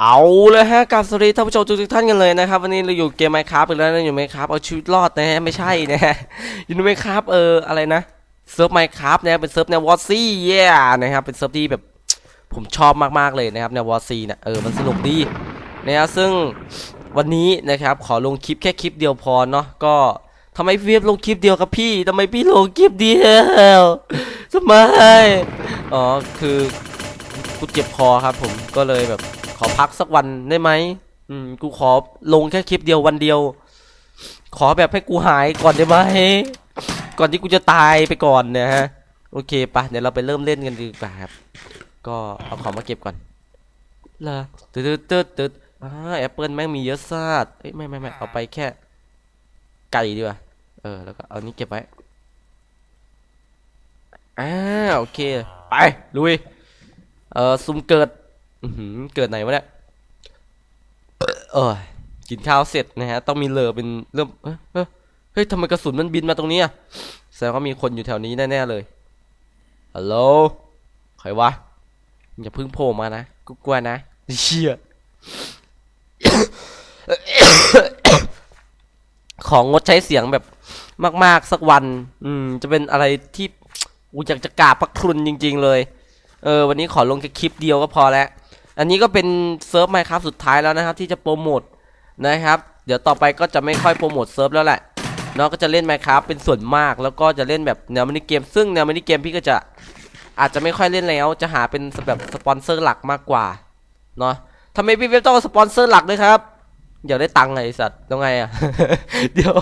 เอาเลยฮะกับสวัสดีท่านผู้ชมทุกท่านกันเลยนะครับ วันนี้เราอยู่เกมไมค์ครับอีกแล้วนะอยู่ไมค์ครับเอาชีวิตรอดนะฮะไม่ใช่นะฮะอยู่ในไมค์ครับเอออะไรนะเซิร์ฟไมค์ครับนะเป็นเซิร์ฟแนววอร์ซี่เย่นะครับเป็นเซิร์ฟที่แบบผมชอบมากๆเลยนะครับแนววอร์ซี่เนี่ยเออมันสนุกดีนะฮะซึ่งวันนี้นะครับขอลงคลิปแค่คลิปเดียวพอเนาะก็ทำไมพี่ลงคลิปเดียวกับพี่ทำไมพี่ลงคลิปเดียวทำไมอ๋อคือกูเจ็บคอครับผมก็เลยแบบ ขอพักสักวันได้ไหมอืมกูขอลงแค่คลิปเดียววันเดียว ขอแบบให้กูหายก่อนได้ไหมก่อนที่กูจะตายไปก่อนนะฮะโอเคปะเดี๋ยวเราไปเริ่มเล่นกันดีกว่าครับ ก็เอาของมาเก็บก่อนลาตึ๊ดตึ๊ดตึ๊ดตึ๊ดอ่าแอปเปิลแม่งมีเยอะซาดเอ้ยไม่ไม่ไม่เอาไปแค่ ไก่ดีกว่าเออแล้วก็เอานี้เก็บไว้อ่าโอเค ไปลุยเออซุ่มเกิด อือหือเกิดไหนวะเนี่ยเออกินข้าวเสร็จนะฮะ ต้องมีเลอเป็นเริ่มเอ้ยเฮ้ยทำไมกระสุนมันบินมาตรงนี้อะแสดงว่ามีคนอยู่แถวนี้แน่ๆเลยฮัลโหลใครวะอย่าพึ่งโผล่มานะกูกลัวนะเชี่ยของงดใช้เสียงแบบมาก ๆ สักวัน อืม จะเป็นอะไรที่กูอยากจะกราบพระคุณจริง ๆ เลย เออ วันนี้ขอลงแค่คลิปเดียวก็พอแล้ว อันนี้ก็เป็นเซิร์ฟไมค์ครับสุดท้ายแล้วนะครับที่จะโปรโมทนะครับ เดี๋ยวต่อไปก็จะไม่ค่อยโปรโมทเซิร์ฟแล้วแหละเนาะก็จะเล่นไมค์ครับเป็นส่วนมาก แล้วก็จะเล่นแบบแนวมินิเกม ซึ่งแนวมินิเกมพี่ก็จะอาจจะไม่ค่อยเล่นแล้ว จะหาเป็นแบบสปอนเซอร์หลักมากกว่าเนาะทำไมพี่เว็บต้องสปอนเซอร์หลักด้วยครับอยากได้ตังค์ไงสัตว์ต้องไงอะ เดี๋ยว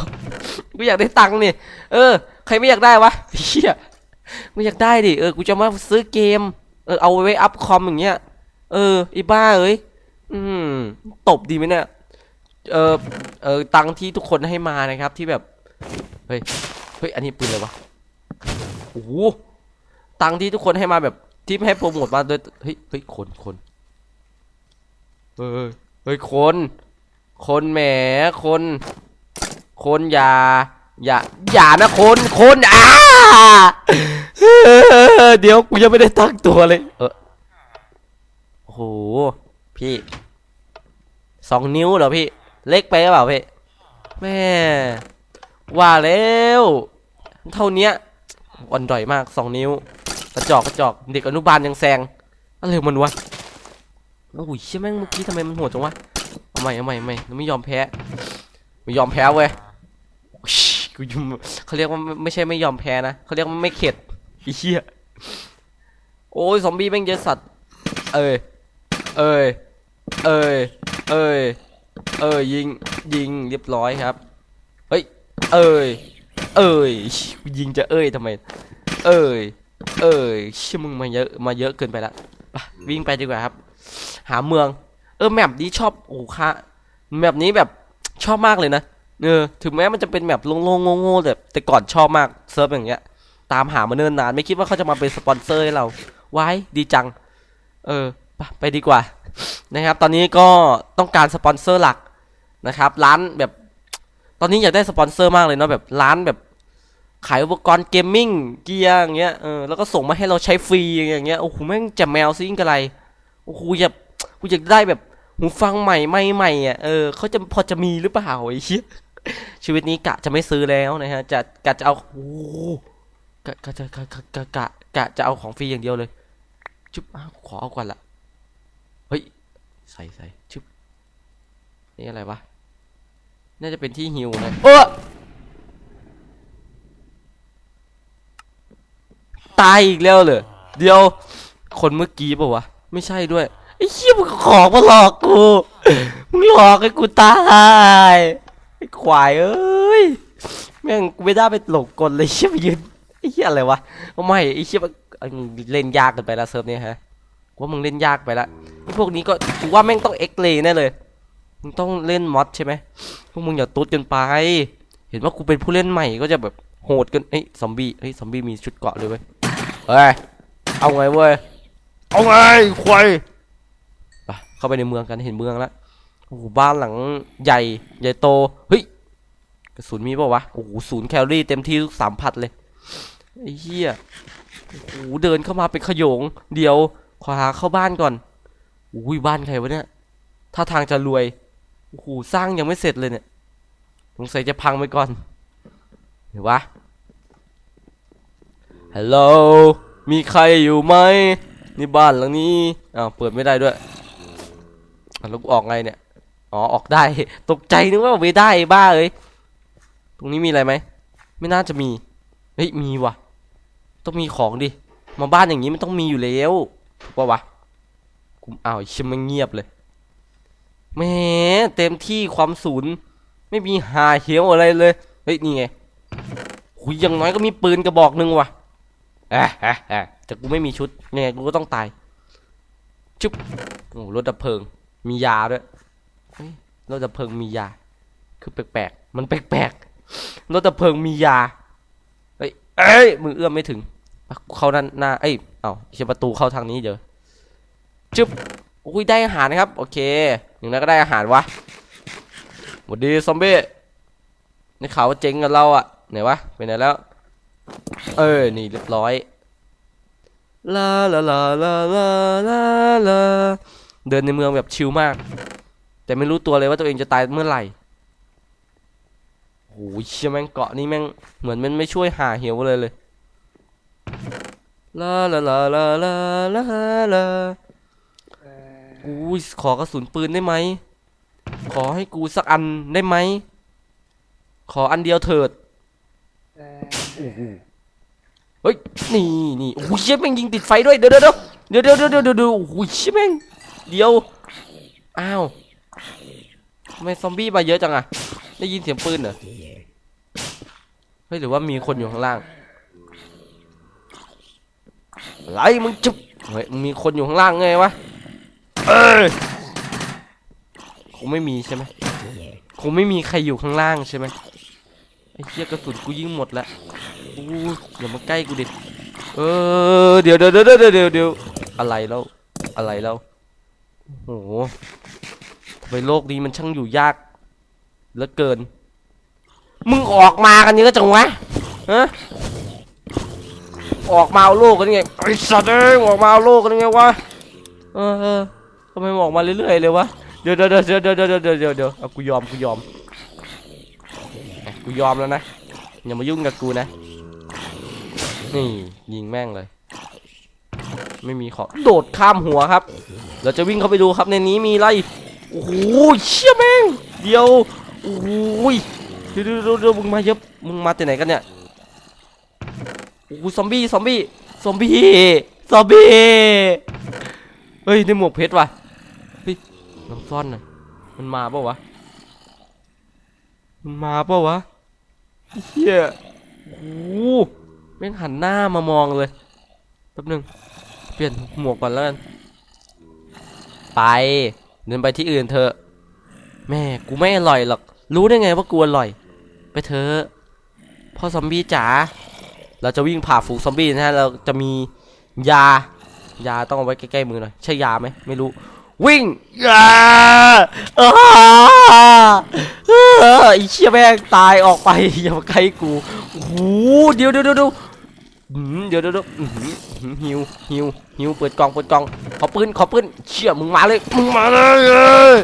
กูอยากได้ตังค์นี่เออ ใครไม่อยากได้วะเฮียไม่อยากได้ดิเออกูจะมาซื้อเกมเออเอาไว้อัพคอมอย่างเงี้ย เออไอ้บ้าเอ้ยอืมตบดีไหมเนี่ยเออเออตังที่ทุกคนให้มานะครับที่แบบเฮ้ยเฮ้ยอันนี้ปืนอะไรวะโอ้โหตังที่ทุกคนให้มาแบบที่ให้โปรโมทมาโดยเฮ้ยเฮ้ยคนคนเออเฮ้ยคน คนแหมคน คนอย่าอย่าอย่านะคนคนอ่าเดี๋ยวกูยังไม่ได้ตั้งตัวเลยเออ โอ้โห พี่สองนิ้วเหรอพี่ เล็กไปหรือเปล่าพี่ แม่ ว่าแล้ว เท่าเนี้ยอ่อนด่อยมากสองนิ้ว กระจอกกระจอกเด็กอนุบาลยังแซงอะไรมันวะโอ้ยเชี่ยแม่งเมื่อกี้ทำไมมันโหดจังวะเอาใหม่เอาใหม่เอาใหม่ไม่ยอมแพ้ไม่ยอมแพ้เว้ยกูยุ่มเขาเรียกว่าไม่ใช่ไม่ยอมแพ้นะเขาเรียกว่าไม่เข็ดไอ้เหี้ยโอ้ยซอมบี้แม่งเยอะสัตว์ เอ้ย เอ้ย เอ้ย เอ้ย เอ้ยยิงยิงเรียบร้อยครับ เฮ้ย เอ้ย เอ้ย ยิงจะเอ้ยทำไม เอ้ย เอ้ยชื่อมึงมาเยอะมาเยอะเกินไปละวิ่งไปดีกว่าครับ หาเมือง เออแมปนี้ชอบโอ้ค่ะแมปนี้แบบชอบมากเลยนะเออถึงแม้มันจะเป็นแมปโล่งๆโง่ๆแบบแต่ก่อนชอบมากเซิร์ฟอย่างเงี้ย ตามหามาเนิ่นนาน ไม่คิดว่าเขาจะมาเป็นสปอนเซอร์ให้เรา ไว้ดีจัง เออ ไปดีกว่านะครับ ตอนนี้ก็ต้องการสปอนเซอร์หลักนะครับ ร้านแบบ ตอนนี้อยากได้สปอนเซอร์มากเลยเนาะแบบร้านแบบขายอุปกรณ์เกมมิ่งเกียร์อย่างเงี้ยเออแล้วก็ส่งมาให้เราใช้ฟรีอย่างเงี้ยโอ้โหแม่งแจะแมวซิงกะไรโอ้โหอยากกูอยากได้แบบหูฟังใหม่ไม่ใหม่อะเออเขาจะพอจะมีหรือเปล่าไอ้เหี้ยชีวิตนี้กะจะไม่ซื้อแล้วนะฮะจะกะจะเอาโอ้โหกะกะจะกะกะกะกะจะเอาของฟรีอย่างเดียวเลยจุ๊บอ้าขอเอาก่อนละ ฮ้ย ใส่ใส่จุ๊บนี่อะไรวะ น่าจะเป็นที่ฮิวนะเออตายอีกแล้วเลยเดี๋ยว คนเมื่อกี้ปะวะ ไม่ใช่ด้วย ไอ้เหี้ยมึงของมาหลอกกู มึงหลอกให้กูตายไอ้ควายเอ้ย แม่งกูไม่ได้ไปหลงกลเลยเชี่ยไปยืนไอ้เหี้ยอะไรวะ ไม่ไอ้เชี่ยมันเล่นยากเกินไปล้วเซิร์ฟเนี้ยฮะ ว่ามึงเล่นยากไปละไอ้พวกนี้ก็กูว่าแม่งต้องเอ็กเลแน่เลย มึงต้องเล่นมอดใช่ไหมพวกมึงอย่าตุ๊ดเกันไป เห็นว่ากูเป็นผู้เล่นใหม่ก็จะแบบโหดเกันเอ้ยซอมบี้เฮ้ยซอมบี้มีชุดเกราะเลยเว้ยเฮ้ยเอาไงเว้ยเอาไงควายไปเข้าไปในเมืองกันเห็นเมืองแล้วโอ้โหบ้านหลังใหญ่ใหญ่โตเฮ้ยกระสุนมีเปล่าวะโอ้โหศูนย์แคลอรี่เต็มที่ทุกสามพัดเลยไอ้เหี้ยโอ้โหเดินเข้ามาเป็นขโยง เดี๋ยว ขอหาเข้าบ้านก่อน อุ้ยบ้านใครวะเนี่ยถ้าทางจะรวย โอ้โห สร้างยังไม่เสร็จเลยเนี่ยสงสัยจะพังไปก่อน เห็นวะ ฮัลโหล มีใครอยู่ไหมนี่บ้านหลังนี้ อ้าว เปิดไม่ได้ด้วยแล้วกูออกไงเนี่ย อ๋อ ออกได้ ตกใจนึกว่าไม่ได้บ้าเอ้ยตรงนี้มีอะไรไหม ไม่น่าจะมี เฮ้ย มีว่ะ ต้องมีของดิ มาบ้านอย่างนี้มันต้องมีอยู่แล้ว ปะวะกูอ้าวชิมมันเงียบเลยแหมเต็มที่ความศูนย์ไม่มีหาเหี้ยวอะไรเลย เฮ้ย นี่ไงหุยอย่างน้อยก็มีปืนกระบอกหนึ่งว่ะแอะแอะแอะแต่กูไม่มีชุดยังไงกูก็ต้องตาย ชุบโอ้รถดับเพลิง มียาด้วยรถดับเพลิงมียา คือแปลกๆ มันแปลกๆ รถดับเพลิงมียา เฮ้ย เอ้ย มือเอื้อมไม่ถึง เข้าด้านหน้า เอ้ย เอ้าเชียประตูเข้าทางนี้เดี๋ยวจึ๊บอุ้ยได้อาหารนะครับ โอเคอย่างนั้นก็ได้อาหารวะหวัดดีซอมบี้ในข่าวว่าเจ๊งกับเราอะไหนวะไปไหนแล้ว เออนี่เรียบร้อยลาลาลาลาลาลาลาเดินในเมืองแบบชิลมาก แต่ไม่รู้ตัวเลยว่าตัวเองจะตายเมื่อไหร่โอ้ยเชี่ยแม่งเกาะนี่แม่งเหมือนมันไม่ช่วยหาเหวเลยเลย ลาลาลาลาลาลาลาอุ้ยขอกระสุนปืนได้ไหม ขอให้กูสักอันได้ไหม ขออันเดียวเถิดเฮ้ย นี่นี่โอ้ยเชี่ยแม่งยิงติดไฟด้วย เดี๋ยวเดี๋ยวเดี๋ยวเดี๋ยวเดี๋ยวเดี๋ยวเดี๋ยวเดี๋ยวโอ้ยเชี่ยแม่งเดี๋ยว อ้าวทำไมซอมบี้มาเยอะจังอะได้ยินเสียงปืนเหรอ เฮ้ย หรือว่ามีคนอยู่ข้างล่างอะ ไรมึงจุบเฮ้ยมึงมีคนอยู่ข้างล่างไงวะเอ้ยคงไม่มีใช่ไหมคงไม่มีใครอยู่ข้างล่างใช่ไหมไอ้เหี้ยกระสุนกูยิงหมดแล้วอู้อย่ามาใกล้กูดิเออเดี๋ยวเดี๋ยวเดี๋ยวเดี๋ยวเดี๋ยวเดี๋ยวอะไรแล้วอะไรแล้วโอ้โหทำไมโลกนี้มันช่างอยู่ยากเหลือเกิน มึงออกมากันเยอะจังวะฮะ ออกมาเอาโลกกันไงไอสัตว์เอ้ยออกมาเอาโลกกันไงวะเออทำไมออกมาเรื่อยๆเลยวะเดี๋ยวเดี๋ยวเดี๋ยวเดี๋ยวเดี๋ยวเดี๋ยวเดี๋ยวเอากูยอมกูยอมกูยอมแล้วนะอย่ามายุ่งกับกูนะนี่ยิงแม่งเลย ไม่มีขอโดดข้ามหัวครับ เราจะวิ่งเข้าไปดูครับในนี้มีอะไรโอ้โหเชี่ยแม่งเดี๋ยวโอ้ยเดี๋ยวเดี๋ยวมึงมาเยอะมึงมาแต่ไหนกันเนี่ย อ้ซอมบี้ซอมบี้ซอมบี้ซอมบี้เฮ้ยได้หมวกเพชรว่ะเฮ้ยลองซ่อนหน่อยมันมาเปล่าวะมันมาเปล่าวะเฮียโอ้แม่งหันหน้ามามองเลยแป๊บนึงเปลี่ยนหมวกก่อนแล้วกันไปเดินไปที่อื่นเถอะแม่กูไม่อร่อยหรอกรู้ได้ไงว่ากูอร่อย ไปเถอะพ่อซอมบี้จ๋า เราจะวิ่งผ่าฝูงซอมบี้นะฮะ เราจะมียา ยาต้องเอาไว้ใกล้ๆมือหน่อย ใช่ยาไหมไม่รู้ วิ่งยาอ้าอ้าอ้เชี่ยแม่งตายออกไปอย่ามาใกล้กูโอ้โหเดี๋ยวเดี๋ยวเดี๋ยว เดี๋ยวอื้อหือเดี๋ยวเดี๋ยวเดี๋ยวอื้อหืออื้อหือหิวหิวหิวเปิดกล่องเปิดกล่องขอปืนขอปืนเชี่ยมึงมาเลยมึงมาเลยเอ้ย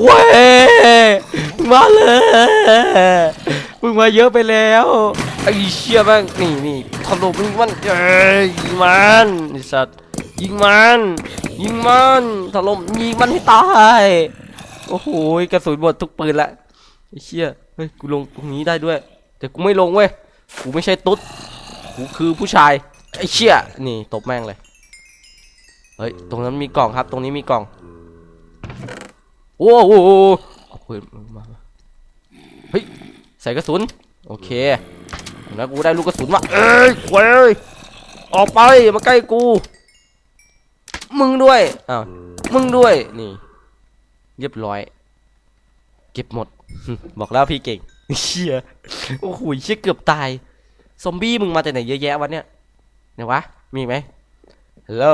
เว้ยมึงมาเลยมึงมาเยอะไปแล้วไอ้เชี่ยแม่งนี่นี่ถล่มยิงมันเอ้ยยิงมันไอ้สัตว์ยิงมันยิงมันถล่มยิงมันให้ตายโอ้โหกระสุนหมดทุกปืนละไอ้เชี่ยเฮ้ยกูลงตรงนี้ได้ด้วย แต่กูไม่ลงเว้ยกูไม่ใช่ตุ๊ด กูคือผู้ชายไอ้เชี่ยนี่ตบแม่งเลยเฮ้ยตรงนั้นมีกล่องครับ ตรงนี้มีกล่องโอ้โหเอาปืนมาเฮ้ยใส่กระสุนโอเคแล้วกูได้ลูกกระสุนว่ะเอ้ยเว้ยออกไปมาใกล้กู มึงด้วยอ้าวมึงด้วยนี่ เรียบร้อย เก็บหมด บอกแล้วพี่เก่งเชี่ยโอ้โหเชี่ยเกือบตาย ซอมบี้มึงมาแต่ไหนเยอะแยะวะเนี่ยไหนวะ มีไหมฮัลโหล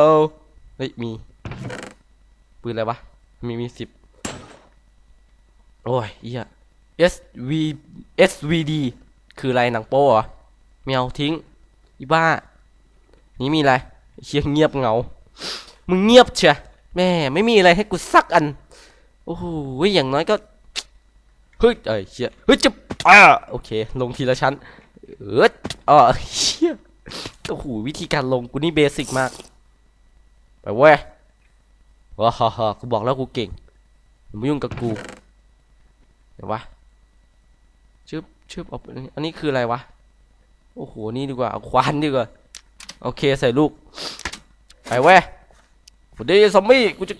เฮ้ยมี ปืนอะไรวะ มีมีสิบโอ้ยเหี้ย S V S V D คืออะไรหนังโป้เหรอไม่เอาทิ้งอีบ้า นี่มีอะไรเชียเงียบเงา มึงเงียบเชียแม่ไม่มีอะไรให้กูสักอัน โอ้โหอย่างน้อยก็ เฮ้ยเอ้ยเชียเฮ้ยจะอ่าโอเค ลงทีละชั้น เออ อ๋อเชี่ยโอ้โหวิธีการลงกูนี่เบสิกมาก ไปเว้ยว้าฮ่าฮ่ากูบอกแล้วกูเก่งอย่ามายุ่งกับกูเดี๋ยววะชึบชึบเอาไปอันนี้คืออะไรวะ โอ้โห นี่ดีกว่า เอาควานดีกว่า โอเคใส่ลูก ไปเว้ยวันนี้ซอมบี้กูจะ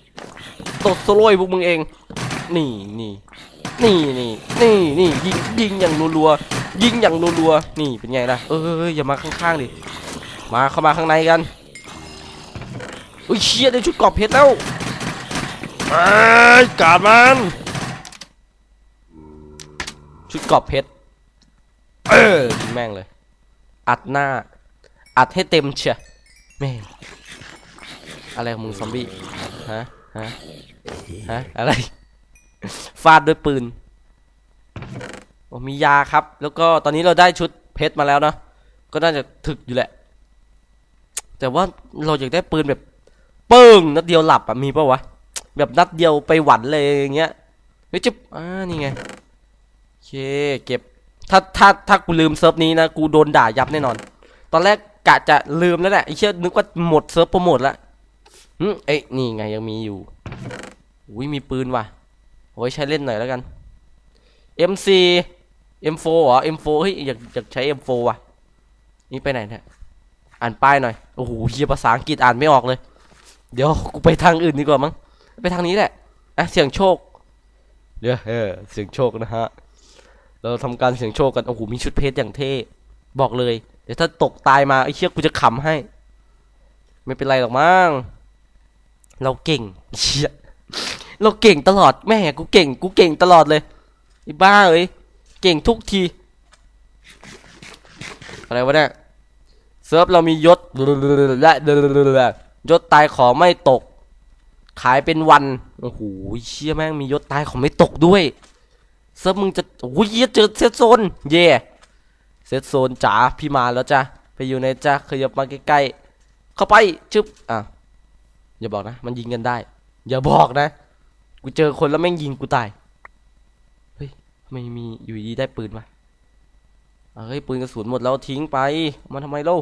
ตดโซโล่ให้พวกมึงเอง นี่นี่นี่นี่นี่นี่ยิงยิงอย่างรัวๆ ยิงอย่างรัวๆ นี่เป็นไงล่ะ เอออย่ามาข้างๆดิ มาเข้ามาข้างในกัน อุ้ยเชี่ยได้ชุดกรอบเพชรแล้วไอ้กาดมัน ชุดกรอบเพชร เออแม่งเลย อัดหน้า อัดให้เต็มเชียแม่ง อะไรของมึงซอมบี้ ฮะ ฮะ ฮะ อะไร ฟาดด้วยปืน มียาครับ แล้วก็ตอนนี้เราได้ชุดเพชรมาแล้วเนาะก็น่าจะถึกอยู่แหละ แต่ว่าเราอยากได้ปืนแบบเปิ้งนัดเดียวหลับอะมีปะวะ แบบนัดเดียวไปหวันเลยอย่างเงี้ยเฮ้ยจะอ่านี่ไงโอเคเก็บ ถ้าถ้าถ้ากูลืมเซิร์ฟนี้นะกูโดนด่ายับแน่นอน ตอนแรกกะจะลืมแล้วแหละไอ้เชี่ยนึกว่าหมดเซิร์ฟโปรโมทแล้วหึเอ้ยนี่ไงยังมีอยู่อุ้ยมีปืนว่ะโอ้ยใช้เล่นหน่อยแล้วกัน MC M4 เหรอ M4 เฮ้ยอยากอยากใช้ M4 ว่ะ นี่ไปไหนเนี่ยอ่านป้ายหน่อย โอ้โหเฮียภาษาอังกฤษอ่านไม่ออกเลย เดี๋ยวกูไปทางอื่นดีกว่ามั้ง ไปทางนี้แหละ อะเสียงโชค เดี๋ยวเออเสียงโชคนะฮะ เราทำการเสียงโชคกัน โอ้โหมีชุดเพชรอย่างเท่ บอกเลย เดี๋ยวถ้าตกตายมาไอ้เชี่ยกูจะขำให้ ไม่เป็นไรหรอกมั้ง เราเก่งเชี่ยเราเก่งตลอดแม่กูเก่ง กูเก่งตลอดเลยไอ้บ้าเอ้ย เก่งทุกที อะไรวะเนี่ยเซิร์ฟเรามียศและยศตายขอไม่ตก ขายเป็นวัน โอ้โหเชี่ยแม่งมียศตายขอไม่ตกด้วย เซิร์ฟมึงจะโอ้ยเจอเซตโซน เย่เซตโซนจ๋าพี่มาแล้วจ้ะไปอยู่ในจ้ะขยับมาใกล้ๆเข้าไปชึบอะอย่าบอกนะ มันยิงกันได้ อย่าบอกนะ กูเจอคนแล้วแม่งยิงกูตาย ไม่มีอยู่ดีได้ปืนมาเฮ้ยปืนกระสุนหมดแล้วทิ้งไปเอาทำไมเล่า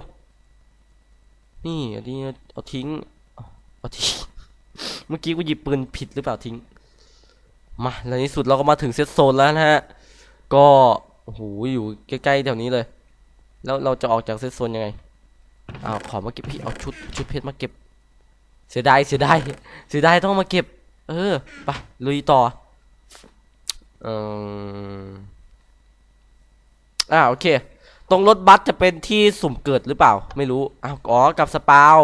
นี่อันนี้เอาทิ้งเอาทิ้งเมื่อกี้กูหยิบปืนผิดหรือเปล่าทิ้งมาในที่สุดเราก็มาถึงเซตโซนแล้วนะฮะก็โอ้โหอยู่ใกล้ๆแถวนี้เลย แล้วเราจะออกจากเซตโซนยังไงเอาขอมาเก็บพี่เอาชุดชุดเพชรมาเก็บ เสียดายเสียดายเสียดายต้องมาเก็บ เออไปลุยต่อ อออ่าโอเค ตรงรถบัสจะเป็นที่สุ่มเกิดหรือเปล่า ไม่รู้อ้าวอ๋อกับสปาว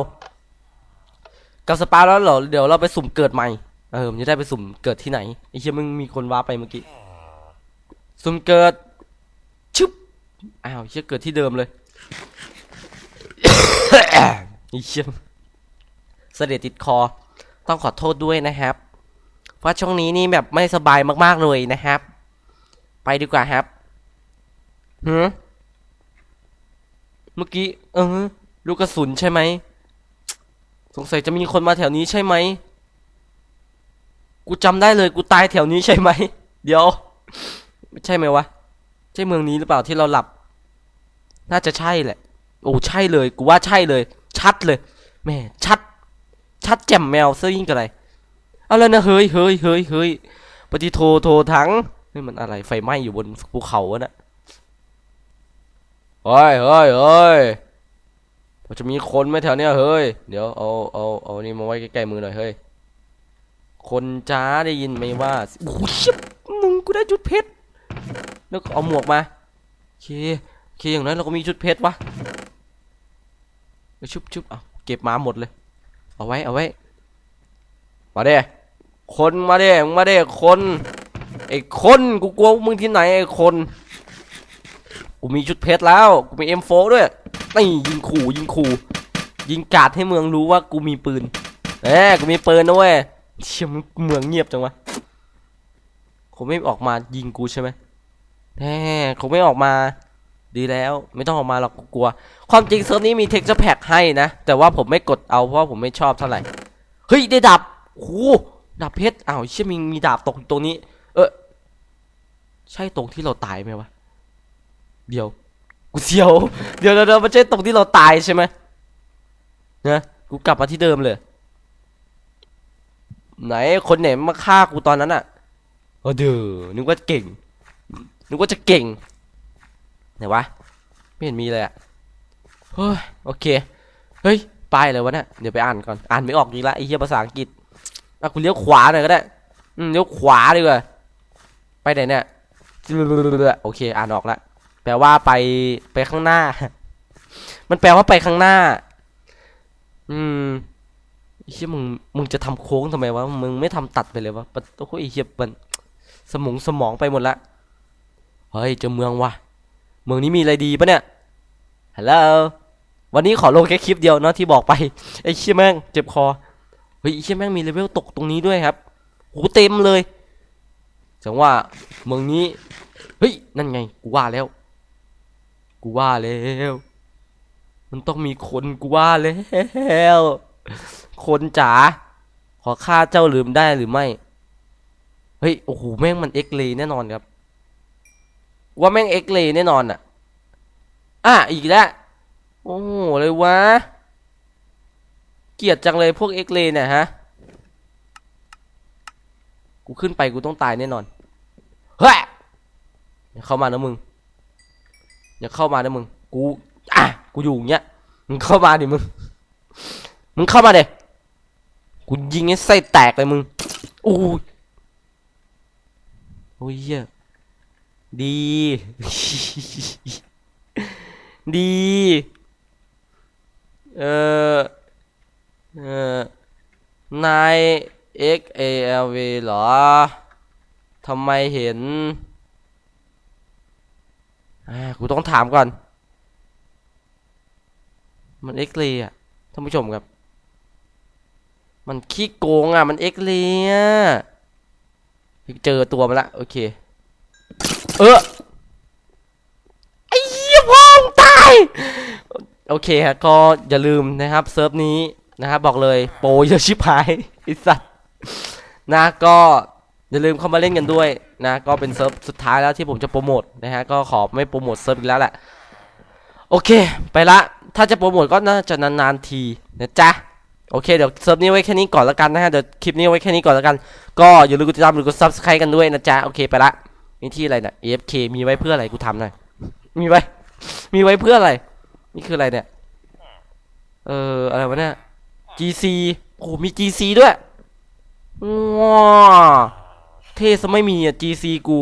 กับสปาวแล้วเหรอเดี๋ยวเราไปสุ่มเกิดใหม่ เออมันจะได้ไปสุ่มเกิดที่ไหนไอ้เชี่ยมึงมีคนว้าไปเมื่อกี้ สุ่มเกิดชึบอ้าวเชี่ยเกิดที่เดิมเลยไอ้เชี่ยเสด็จติดคอ ต้องขอโทษด้วยนะครับ ราะช่วงนี้นี่แบบไม่สบายมากๆเลยนะครับ ไปดีกว่าครับหือเมื่อกี้เออลูกกระสุนใช่ไหม สงสัยจะมีคนมาแถวนี้ใช่ไหม กูจำได้เลยกูตายแถวนี้ใช่ไหม เดี๋ยว ไม่ใช่ไหมวะ ใช่เมืองนี้หรือเปล่าที่เราหลับ น่าจะใช่แหละ โอ้ใช่เลย กูว่าใช่เลย ชัดเลย แม่ชัด ชัดแจ่มแมวเสื้อยิ่งกับอะไร เอาแล้วนะเฮ้ยเฮ้ยเฮ้ยเฮ้ยปฏิโทโทถังนี่มันอะไรไฟไหม้อยู่บนภูเขาอะนะเฮ้ยเฮ้ยเฮ้ยจะมีคนไหมแถวเนี้ยเฮ้ย เดี๋ยวเอาเอาเอานี่มาไว้ใกล้ๆมือหน่อยเฮ้ย คนจ้าได้ยินไหมว่าโอ้โหชิบมึงกูได้ชุดเพชร แล้วเอาหมวกมาโอเคโอเคอย่างนั้นเราก็มีชุดเพชรวะชุบชุบเอาเก็บมาหมดเลย เอาไว้เอาไว้ มาเด้คนมาเด้มึงมาเด้คนไอ้คนกูกลัวมึงที่ไหนไอ้คน กูมีชุดเพชรแล้ว กูมี M4 ด้วยนี่ยิงขู่ยิงขู่ ยิงกาดให้เมืองรู้ว่ากูมีปืนเอ้กูมีปืนนะเว้ยเชี่ยมเมืองเงียบจังวะคงไม่ออกมายิงกูใช่ไหมแน่คงไม่ออกมา ดีแล้ว ไม่ต้องออกมาหรอกกูกลัว ความจริงเซิร์ฟนี้มีเท็กซ์แพ็กให้นะ แต่ว่าผมไม่กดเอาเพราะผมไม่ชอบเท่าไหร่ เฮ้ย ได้ดับ โอ้โหดาบเพชรอ้าวเชี่ยมีมีดาบตกตรงนี้ เออใช่ตรงที่เราตายไหมวะเดี๋ยวกูเสียว เดี๋ยวเดี๋ยวเดี๋ยวมันใช่ตรงที่เราตายใช่ไหมนะกูกลับมาที่เดิมเลย ไหนคนไหนมาฆ่ากูตอนนั้นอะเออเด้อนึกว่าเก่งนึกว่าจะเก่งไหนวะไม่เห็นมีเลยอะเฮ้ยโอเคเฮ้ยป้ายวะเนี่ยเดี๋ยวไปอ่านก่อนอ่านไม่ออกอีกละไอ้เหี้ยภาษาอังกฤษ อะกูเลี้ยวขวาหน่อยก็ได้ อืมเลี้ยวขวาดีกว่า ไปไหนเนี่ย โอเค อ่านออกละแปลว่าไปไปข้างหน้า มันแปลว่าไปข้างหน้า อืมไอ้เหี้ยมึงมึงจะทำโค้งทำไมวะ มึงไม่ทำตัดไปเลยวะปะโอ้ยไอ้เหี้ยมันสมองสมองไปหมดละ เฮ้ยเจอเมืองวะเมืองนี้มีอะไรดีปะเนี่ย ฮัลโหล วันนี้ขอลงแค่คลิปเดียวเนาะที่บอกไป ไอ้เชี่ยแม่งเจ็บคอ ฮ้ยเชี่ยแม่งมีเลเวลตกตรงนี้ด้วยครับโหเต็มเลยจังว่าเมืองนี้เฮ้ยนั่นไงกูว่าแล้ว กูว่าแล้ว มันต้องมีคนกูว่าแล้วคนจ๋าขอฆ่าเจ้าลืมได้หรือไม่เฮ้ยโอ้โหแม่งมันเอ็กเลแน่นอนครับ ว่าแม่งเอ็กเลแน่นอนอะอะอีกแล้วโอ้โหเลยวะ เกลียดจังเลยพวกเอ็กเลเนี่ยฮะ กูขึ้นไปกูต้องตายแน่นอน เฮ้ยอย่าเข้ามานะมึง อย่าเข้ามานะมึง กู อะ กูอยู่อย่างเงี้ย มึงเข้ามาดิมึง มึงเข้ามาเดกูยิงให้ไส้แตกเลยมึงอู้ยโอ้ยเหี้ยดี ดี เออ เออนาย X A L V เหรอทำไมเห็นอ่ากูต้องถามก่อน มัน X เลยอะท่านผู้ชมครับ มันขี้โกงอะ มัน X เลยอะเจอตัวมันละ โอเค เออไอ้ยพ่อตาย โอเคฮะก็อย่าลืมนะครับ เซิร์ฟนี้ นะครับบอกเลยโปรเยอะชิบหายไอสัตว์นะก็อย่าลืมเข้ามาเล่นกันด้วยนะก็เป็นเซิร์ฟสุดท้ายแล้วที่ผมจะโปรโมทนะฮะก็ขอไม่โปรโมทเซิร์ฟอีกแล้วแหละโอเค ไปละ ถ้าจะโปรโมทก็น่าจะนานๆทีนะจ๊ะโอเคเดี๋ยวเซิร์ฟนี้ไว้แค่นี้ก่อนล้วกันนะฮะเดี๋ยวคลิปนี้ไว้แค่นี้ก่อนล้วกันก็อย่าลืมกดติดตามหรือกด subscribe กันด้วยนะจ๊ะโอเคไปละนี่ที่อะไรเนี่ย AFK มีไว้เพื่ออะไรกูทำหน่อยมีไว้มีไว้เพื่ออะไร นี่คืออะไรเนี่ย เอออะไรวะเนี่ย GC โอ้โหมี GC ด้วยว้าเท่ซะไม่มีอะ GC กู